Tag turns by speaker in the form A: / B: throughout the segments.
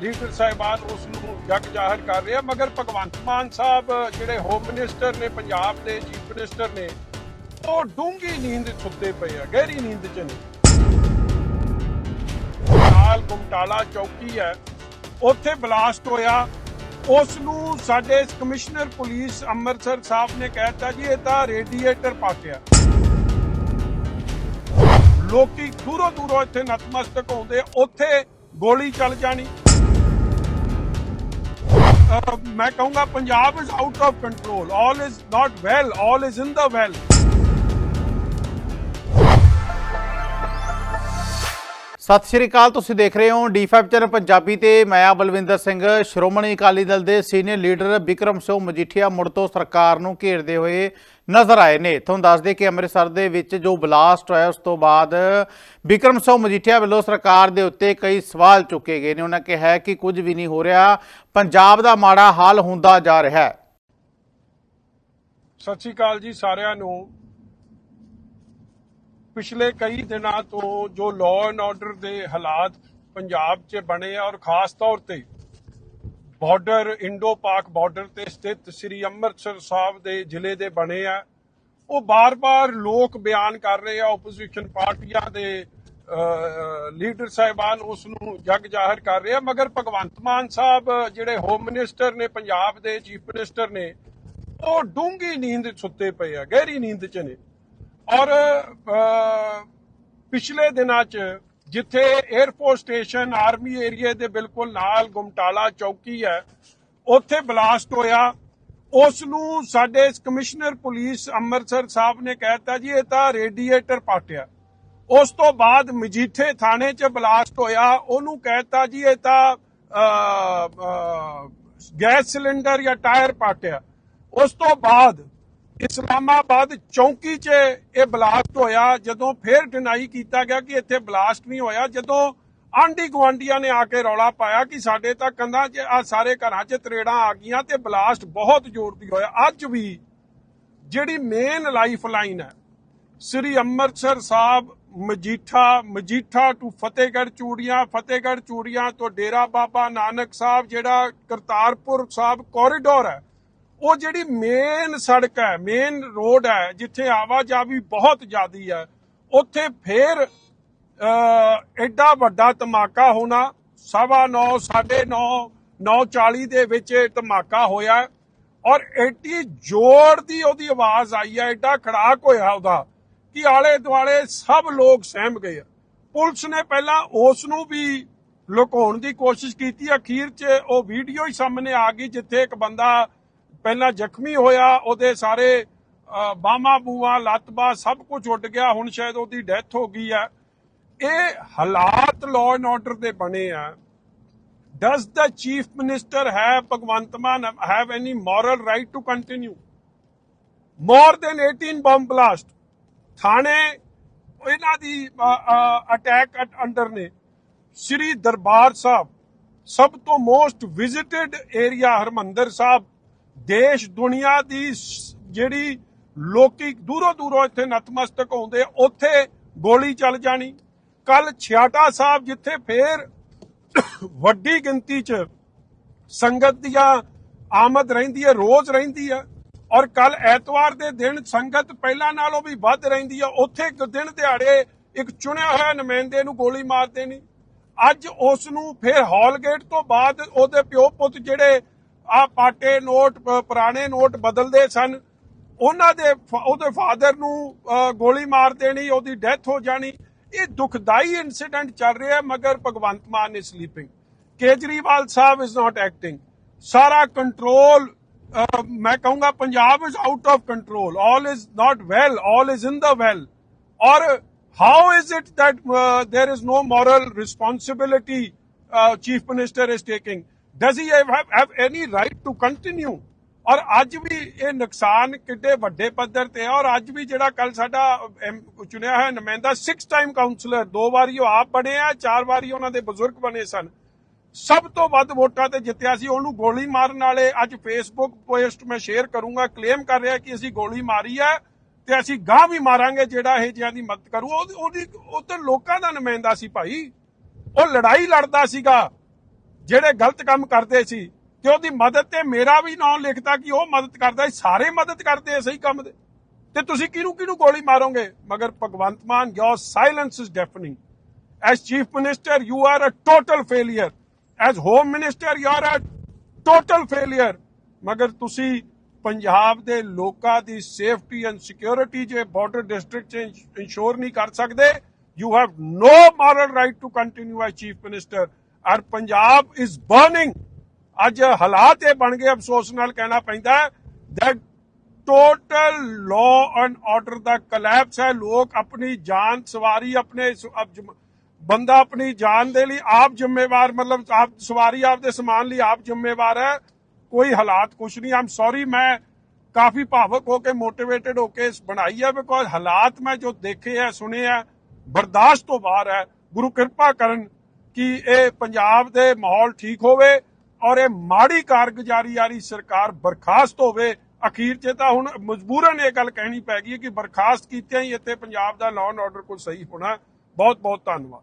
A: Leader ਸਾਹਿਬਾਨ ਉਸ ਨੂੰ ਜਗ ਜ਼ਾਹਰ ਕਰ ਰਿਹਾ ਮਗਰ ਭਗਵੰਤ ਮਾਨ ਸਾਹਿਬ, ਜਿਹੜੇ ਹੋਮ ਮਿਨਿਸਟਰ ਨੇ, ਪੰਜਾਬ ਦੇ ਚੀਫ ਮਿਨਿਸਟਰ ਨੇ, ਉਹ ਡੂੰਗੀ ਨੀਂਦ ਸੁੱਤੇ ਪਏ ਆ, ਗਹਿਰੀ ਨੀਂਦ 'ਚ ਨੇ। ਨਾਲ ਗੁਮਟਾਲਾ ਚੌਕੀ ਹੈ, ਉੱਥੇ ਬਲਾਸਟ ਹੋਇਆ। ਉਸ ਨੂੰ ਸਾਡੇ ਕਮਿਸ਼ਨਰ ਪੁਲਿਸ ਅੰਮ੍ਰਿਤਸਰ ਸਾਹਿਬ ਨੇ ਕਹਿਤਾ ਜੀ, ਇਹ ਤਾਂ ਰੇਡੀਏਟਰ ਪਾਟਿਆ ਲੋਕੀ ਦੂਰੋਂ ਦੂਰੋਂ ਇੱਥੇ ਨਤਮਸਤਕ ਹੁੰਦੇ ਉੱਥੇ ਗੋਲੀ ਚੱਲ ਜਾਣੀ। ਮੈਂ ਕਹੂੰਗਾ Punjab is out of control all is not well all is in the well
B: Sat Sri Akal, ਤੁਸੀਂ ਦੇਖ ਰਹੇ ਹੋ ਡੀ5 ਚੈਨਲ ਪੰਜਾਬੀ ਤੇ ਮੈਂ ਆ ਬਲਵਿੰਦਰ ਸਿੰਘ। ਸ਼੍ਰੋਮਣੀ ਅਕਾਲੀ ਦਲ ਦੇ ਸੀਨੀਅਰ ਲੀਡਰ ਬਿਕਰਮ ਸਿੰਘ ਮਜੀਠੀਆ ਮੁੜ ਤੋਂ ਸਰਕਾਰ ਨੂੰ ਘੇਰਦੇ ਹੋਏ ਨਜ਼ਰ ਆਏ ਨੇ। ਤੁਹਾਨੂੰ ਦੱਸ ਦੇ ਕਿ ਅੰਮ੍ਰਿਤਸਰ ਦੇ ਵਿੱਚ ਜੋ ਬਲਾਸਟ ਹੋਇਆ, ਉਸ ਤੋਂ ਬਾਅਦ ਬਿਕਰਮ ਸਿੰਘ ਮਜੀਠੀਆ ਵੱਲੋਂ ਸਰਕਾਰ ਦੇ ਉੱਤੇ ਕਈ ਸਵਾਲ ਚੁੱਕੇ ਗਏ ਨੇ। ਉਹਨਾਂ ਕਿਹਾ ਕਿ ਕੁਝ ਵੀ ਨਹੀਂ ਹੋ ਰਿਹਾ, ਪੰਜਾਬ ਦਾ ਮਾੜਾ ਹਾਲ ਹੁੰਦਾ ਜਾ ਰਿਹਾ ਹੈ।
A: ਸਤਿ ਸ਼੍ਰੀ ਅਕਾਲ ਜੀ ਸਾਰਿਆਂ ਨੂੰ। ਪਿਛਲੇ ਕਈ ਦਿਨਾਂ ਤੋਂ ਜੋ ਲਾਅ ਐਂਡ ਆਰਡਰ ਦੇ ਹਾਲਾਤ ਪੰਜਾਬ 'ਚ ਬਣੇ ਆ ਔਰ ਖਾਸ ਤੌਰ ਤੇ ਬਾਰਡਰ ਇੰਡੋ ਪਾਕ ਬਾਰਡਰ ਤੇ ਸਥਿਤ ਸ੍ਰੀ ਅੰਮ੍ਰਿਤਸਰ ਸਾਹਿਬ ਦੇ ਜ਼ਿਲ੍ਹੇ ਦੇ ਬਣੇ ਆ। ਉਹ ਬਾਰ-ਬਾਰ ਲੋਕ ਬਿਆਨ ਕਰ ਰਹੇ ਆ ਆਪੋਜੀਸ਼ਨ ਪਾਰਟੀਆਂ ਦੇ ਲੀਡਰ ਸਾਹਿਬਾਨ ਉਸ ਨੂੰ ਜਗ ਜ਼ਾਹਰ ਕਰ ਰਹੇ ਆ। ਮਗਰ ਭਗਵੰਤ ਮਾਨ ਸਾਹਿਬ ਜਿਹੜੇ ਹੋਮ ਮਿਨਿਸਟਰ ਨੇ, ਪੰਜਾਬ ਦੇ ਚੀਫ ਮਿਨਿਸਟਰ ਨੇ, ਉਹ ਡੂੰਗੀ ਨੀਂਦ ਸੁੱਤੇ ਪਏ ਆ, ਗਹਿਰੀ ਨੀਂਦ 'ਚ ਨੇ। ਔਰ ਪਿਛਲੇ ਦਿਨਾਂ 'ਚ ਜਿੱਥੇ 에ਅਰਫੋਰਸ ਸਟੇਸ਼ਨ ਆਰਮੀ ਏਰੀਆ ਦੇ ਬਿਲਕੁਲ ਨਾਲ ਗੁਮਟਾਲਾ ਚੌਕੀ ਹੈ, ਉੱਥੇ ਬਲਾਸਟ ਹੋਇਆ। ਉਸ ਨੂੰ ਸਾਡੇ ਕਮਿਸ਼ਨਰ ਪੁਲਿਸ ਅੰਮ੍ਰਿਤਸਰ ਸਾਹਿਬ ਨੇ ਕਹਿਤਾ ਜੀ, ਇਹ ਤਾਂ ਰੇਡੀਏਟਰ ਪਾਟਿਆ। ਉਸ ਤੋਂ ਬਾਅਦ ਮਜੀਠੇ ਥਾਣੇ 'ਚ ਬਲਾਸਟ ਹੋਇਆ। ਉਹਨੂੰ ਕਹਿਤਾ ਜੀ, ਇਹ ਤਾਂ ਗੈਸ ਸਿਲੰਡਰ ਜਾਂ ਟਾਇਰ ਪਾਟਿਆ। ਉਸ ਤੋਂ ਬਾਅਦ ਇਸਲਾਮਾਬਾਦ ਚੌਂਕੀ 'ਚ ਇਹ ਬਲਾਸਟ ਹੋਇਆ, ਜਦੋਂ ਫਿਰ ਡਿਨਾਈ ਕੀਤਾ ਗਿਆ ਕਿ ਇੱਥੇ ਬਲਾਸਟ ਨਹੀਂ ਹੋਇਆ, ਜਦੋਂ ਆਂਢੀ ਗੁਆਂਢੀਆਂ ਨੇ ਆ ਕੇ ਰੌਲਾ ਪਾਇਆ ਕਿ ਸਾਡੇ ਤਾਂ ਕੰਧਾਂ 'ਚ ਆ ਸਾਰੇ ਘਰਾਂ 'ਚ ਤਰੇੜਾਂ ਆ ਗਈਆਂ ਤੇ ਬਲਾਸਟ ਬਹੁਤ ਜ਼ੋਰ ਦੀ ਹੋਇਆ। ਅੱਜ ਵੀ ਜਿਹੜੀ ਮੇਨ ਲਾਈਫ ਲਾਈਨ ਹੈ, ਸ੍ਰੀ ਅੰਮ੍ਰਿਤਸਰ ਸਾਹਿਬ, ਮਜੀਠਾ ਮਜੀਠਾ ਟੂ ਫਤਿਹਗੜ੍ਹ ਚੂੜੀਆਂ ਫਤਿਹਗੜ੍ਹ ਚੂੜੀਆਂ ਤੋਂ ਡੇਰਾ ਬਾਬਾ ਨਾਨਕ ਸਾਹਿਬ, ਜਿਹੜਾ ਕਰਤਾਰਪੁਰ ਸਾਹਿਬ ਕੋਰੀਡੋਰ ਹੈ ਉਹ ਜਿਹੜੀ ਮੇਨ ਸੜਕ ਹੈ ਮੇਨ ਰੋਡ ਹੈ ਜਿੱਥੇ ਆਵਾਜਾਈ ਬਹੁਤ ਜ਼ਿਆਦੀ ਹੈ ਉੱਥੇ ਫੇਰ ਅਹ, ਐਡਾ ਵੱਡਾ ਧਮਾਕਾ ਹੋਣਾ ਸਵਾ 9 9:30 9:40 ਦੇ ਵਿੱਚ ਇਹ ਧਮਾਕਾ ਹੋਇਆ ਔਰ ਐਡੀ ਜ਼ੋਰ ਦੀ ਉਹਦੀ ਆਵਾਜ਼ ਆਈ ਹੈ ਐਡਾ ਖੜਾਕ ਹੋਇਆ ਉਹਦਾ ਕਿ ਆਲੇ ਦੁਆਲੇ ਸਭ ਲੋਕ ਸਹਿਮ ਗਏ ਪੁਲਿਸ ਨੇ ਪਹਿਲਾਂ ਉਸ ਨੂੰ ਵੀ ਲੁਕਾਉਣ ਦੀ ਕੋਸ਼ਿਸ਼ ਕੀਤੀ। ਅਖੀਰ 'ਚ ਉਹ ਵੀਡੀਓ ਹੀ ਸਾਹਮਣੇ ਆ ਗਈ ਜਿੱਥੇ ਇੱਕ ਬੰਦਾ ਪਹਿਲਾਂ ਜ਼ਖਮੀ ਹੋਇਆ, ਉਹਦੇ ਸਾਰੇ ਬਾਹਾਂ ਬੂਆਂ ਲੱਤ ਬਾਹ ਸਭ ਕੁਝ ਉੱਡ ਗਿਆ, ਹੁਣ ਸ਼ਾਇਦ ਉਹਦੀ ਡੈਥ ਹੋ ਗਈ ਹੈ ਇਹ ਹਾਲਾਤ ਲਾਅ ਐਂਡ ਆਰਡਰ ਦੇ ਬਣੇ ਆ does the chief minister have Bhagwant Mann have any moral right to continue? More than 18 bomb blast. ਥਾਣੇ ਇਹਨਾਂ ਦੀ ਅਟੈਕ ਅੰਡਰ ਨੇ ਸ੍ਰੀ ਦਰਬਾਰ ਸਾਹਿਬ, ਸਭ ਤੋਂ most visited area Harmandar Sahib ਦੇਸ਼, ਦੁਨੀਆ ਦੀ ਜਿਹੜੀ ਲੋਕੀ ਦੂਰੋਂ ਦੂਰੋਂ ਇੱਥੇ ਨਤਮਸਤਕ ਹੁੰਦੇ ਉੱਥੇ ਗੋਲੀ ਚੱਲ ਜਾਣੀ। ਕੱਲ ਛਿਆਟਾ ਸਾਹਿਬ ਜਿੱਥੇ ਫੇਰ ਵੱਡੀ ਗਿਣਤੀ 'ਚ ਸੰਗਤ ਦੀਆਂ ਆਮਦ ਰਹਿੰਦੀ ਹੈ ਰੋਜ਼ ਰਹਿੰਦੀ ਹੈ ਔਰ ਕੱਲ ਐਤਵਾਰ ਦੇ ਦਿਨ ਸੰਗਤ ਪਹਿਲਾਂ ਨਾਲੋਂ ਵੀ ਵੱਧ ਰਹਿੰਦੀ ਹੈ ਉੱਥੇ ਇੱਕ ਦਿਨ ਦਿਹਾੜੇ ਇੱਕ ਚੁਣਿਆ ਹੋਇਆ ਨੁਮਾਇੰਦੇ ਨੂੰ ਗੋਲੀ ਮਾਰ ਦੇਣੀ। ਅੱਜ ਉਸ ਨੂੰ ਫਿਰ ਹਾਲਗੇਟ ਤੋਂ ਬਾਅਦ ਉਹਦੇ ਪਿਓ ਪੁੱਤ ਜਿਹੜੇ ਆ ਪਾਟੇ ਨੋਟ ਪੁਰਾਣੇ ਨੋਟ ਬਦਲਦੇ ਸਨ। ਉਹਨਾਂ ਦੇ ਉਹਦੇ ਫਾਦਰ ਨੂੰ ਗੋਲੀ ਮਾਰ ਦੇਣੀ ਉਹਦੀ ਡੈਥ ਹੋ ਜਾਣੀ। ਇਹ ਦੁਖਦਾਈ ਇਨਸੀਡੈਂਟ ਚੱਲ ਰਿਹਾ ਮਗਰ Bhagwant Mann is sleeping Kejriwal Sahib is not acting ਸਾਰਾ ਕੰਟਰੋਲ ਮੈਂ ਕਹੂੰਗਾ Punjab is out of control all is not well all is in the well ਔਰ how is it that uh, there is moral moral chief minister is taking does he have, have, any right to continue? ਔਰ ਅੱਜ ਵੀ ਇਹ ਨੁਕਸਾਨ ਕਿੱਡੇ ਵੱਡੇ ਪੱਧਰ ਤੇ ਔਰ ਅੱਜ ਵੀ ਜਿਹੜਾ ਕੱਲ ਸਾਡਾ ਚੁਣਿਆ ਹੋਇਆ ਨੁਮਾਇੰਦਾ 6 ਟਾਈਮ ਕਾਉਂਸਲਰ ਦੋ ਵਾਰੀ ਉਹ ਆਪ ਬਣੇ ਆ ਚਾਰ ਵਾਰੀ ਉਹਨਾਂ ਦੇ ਬਜ਼ੁਰਗ ਬਣੇ ਸਨ। ਸਭ ਤੋਂ ਵੱਧ ਵੋਟਾਂ ਤੇ ਜਿੱਤਿਆ ਸੀ ਉਹਨੂੰ ਗੋਲੀ ਮਾਰਨ ਵਾਲੇ ਅੱਜ ਫੇਸਬੁੱਕ ਪੋਸਟ ਮੈਂ ਸ਼ੇਅਰ ਕਰੂੰਗਾ ਕਲੇਮ ਕਰ ਰਿਹਾ ਕਿ ਅਸੀਂ ਗੋਲੀ ਮਾਰੀ ਹੈ ਤੇ ਅਸੀਂ ਗਾਂ ਵੀ ਮਾਰਾਂਗੇ ਜਿਹੜਾ ਇਹ ਜਿਹਾਂ ਦੀ ਮਦਦ ਕਰੂ। ਉਹਦੀ ਉਹ ਤਾਂ ਲੋਕਾਂ ਦਾ ਨੁਮਾਇੰਦਾ ਸੀ ਭਾਈ। ਉਹ ਲੜਾਈ ਲੜਦਾ ਸੀਗਾ। ਜਿਹੜੇ ਗਲਤ ਕੰਮ ਕਰਦੇ ਸੀ ਤੇ ਉਹਦੀ ਮਦਦ ਤੇ ਮੇਰਾ ਵੀ ਨਾਮ ਲਿਖਤਾ ਕਿ ਉਹ ਮਦਦ ਕਰਦਾ ਸੀ, ਸਾਰੇ ਮਦਦ ਕਰਦੇ ਸਹੀ ਕੰਮ ਦੇ। ਤੇ ਤੁਸੀਂ ਕਿਹਨੂੰ ਕਿਹਨੂੰ ਗੋਲੀ ਮਾਰੋਗੇ? ਮਗਰ ਭਗਵੰਤ ਮਾਨ, your silence is deafening. As chief minister, you are a total failure. As home minister, you are a total failure. ਮਗਰ ਤੁਸੀਂ ਪੰਜਾਬ ਦੇ ਲੋਕਾਂ ਦੀ ਸੇਫਟੀ ਐਂਡ ਸਿਕਿਉਰਿਟੀ ਜੇ ਬਾਰਡਰ ਡਿਸਟ੍ਰਿਕਟ ਚ ਇੰਸ਼ੋਰ ਨਹੀਂ ਕਰ ਸਕਦੇ you have no moral right to continue as chief minister ਔਰ ਪੰਜਾਬ ਇਜ਼ ਬਰਨਿੰਗ ਅੱਜ ਹਾਲਾਤ ਇਹ ਬਣ ਗਏ, ਅਫਸੋਸ ਨਾਲ ਕਹਿਣਾ ਪੈਂਦਾ that total law and order the collapse ਹੈ। ਲੋਕ ਆਪਣੀ ਜਾਨ ਸਵਾਰੀ, ਆਪਣੇ ਬੰਦਾ ਆਪਣੀ ਜਾਨ ਦੇ ਲਈ ਆਪ ਜ਼ਿੰਮੇਵਾਰ, ਮਤਲਬ ਆਪ ਸਵਾਰੀ ਆਪਦੇ ਸਮਾਨ ਲਈ ਆਪ ਜ਼ਿੰਮੇਵਾਰ ਹੈ। ਕੋਈ ਹਾਲਾਤ ਕੁਛ ਨਹੀਂ। ਆਮ ਸੌਰੀ ਮੈਂ ਕਾਫੀ ਭਾਵਕ ਹੋ ਕੇ ਮੋਟੀਵੇਟਡ ਹੋ ਕੇ ਬਣਾਈ ਹੈ ਬਿਕੋਜ਼ ਹਾਲਾਤ ਮੈਂ ਜੋ ਦੇਖੇ ਹੈ, ਸੁਣੇ ਹੈ, ਬਰਦਾਸ਼ਤ ਤੋਂ ਬਾਹਰ ਹੈ। ਗੁਰੂ ਕਿਰਪਾ ਕਰਨ ਕਿ ਇਹ ਪੰਜਾਬ ਦੇ ਮਾਹੌਲ ਠੀਕ ਹੋਵੇ ਔਰ ਇਹ ਮਾੜੀ ਕਾਰਗੁਜ਼ਾਰੀ ਵਾਲੀ ਸਰਕਾਰ ਬਰਖਾਸਤ ਹੋਵੇ। ਅਖੀਰ 'ਚ ਤਾਂ ਹੁਣ ਮਜਬੂਰਨ ਇਹ ਗੱਲ ਕਹਿਣੀ ਪੈ ਗਈ ਕਿ ਬਰਖਾਸਤ ਕੀਤਿਆਂ ਹੀ ਇੱਥੇ ਪੰਜਾਬ ਦਾ ਲਾਅ ਐਂਡ ਆਰਡਰ ਕੋਈ ਸਹੀ ਹੋਣਾ। ਬਹੁਤ ਬਹੁਤ ਧੰਨਵਾਦ।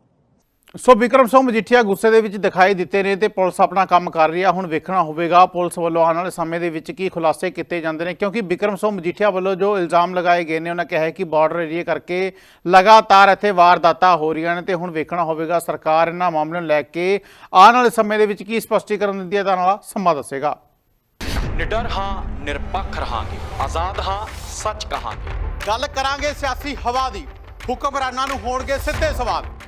B: ਸੋ ਵਿਕਰਮ ਸਿੰਘ ਮਜੀਠੀਆ ਗੁੱਸੇ ਦੇ ਵਿੱਚ ਦਿਖਾਈ ਦਿੱਤੇ ਨੇ ਤੇ ਪੁਲਿਸ ਆਪਣਾ ਕੰਮ ਕਰ ਰਹੀ ਆ। ਹੁਣ ਵੇਖਣਾ ਹੋਵੇਗਾ ਪੁਲਿਸ ਵੱਲੋਂ ਆਉਣ ਵਾਲੇ ਸਮੇਂ ਦੇ ਵਿੱਚ ਕੀ ਖੁਲਾਸੇ ਕੀਤੇ ਜਾਂਦੇ ਨੇ ਕਿਉਂਕਿ ਵਿਕਰਮ ਸਿੰਘ ਮਜੀਠੀਆ ਵੱਲੋਂ ਜੋ ਇਲਜ਼ਾਮ ਲਗਾਏ ਗਏ ਨੇ ਉਹਨਾਂ ਕਿਹਾ ਹੈ ਕਿ ਬਾਰਡਰ ਏਰੀਆ ਕਰਕੇ ਲਗਾਤਾਰ ਇੱਥੇ ਵਾਰਦਾਤਾਂ ਹੋ ਰਹੀਆਂ ਨੇ ਤੇ ਹੁਣ ਵੇਖਣਾ ਹੋਵੇਗਾ ਸਰਕਾਰ ਇਹਨਾਂ ਮਾਮਲਿਆਂ ਨੂੰ ਲੈ ਕੇ ਆਉਣ ਵਾਲੇ ਸਮੇਂ ਦੇ ਵਿੱਚ ਕੀ ਸਪਸ਼ਟੀਕਰਨ ਦਿੰਦੀ ਹੈ ਤਾਂ ਨਾਲ ਸਮਾਂ ਦੱਸੇਗਾ।
C: ਨਿਡਰ ਹਾਂ ਨਿਰਪੱਖ ਰਹਾਂਗੇ ਆਜ਼ਾਦ ਹਾਂ ਸੱਚ ਕਹਾਂਗੇ।
B: ਗੱਲ ਕਰਾਂਗੇ ਸਿਆਸੀ ਹਵਾ ਦੀ ਹੁਕਮਰਾਨਾਂ ਨੂੰ ਹੋਣਗੇ ਸਿੱਧੇ ਸਵਾਲ।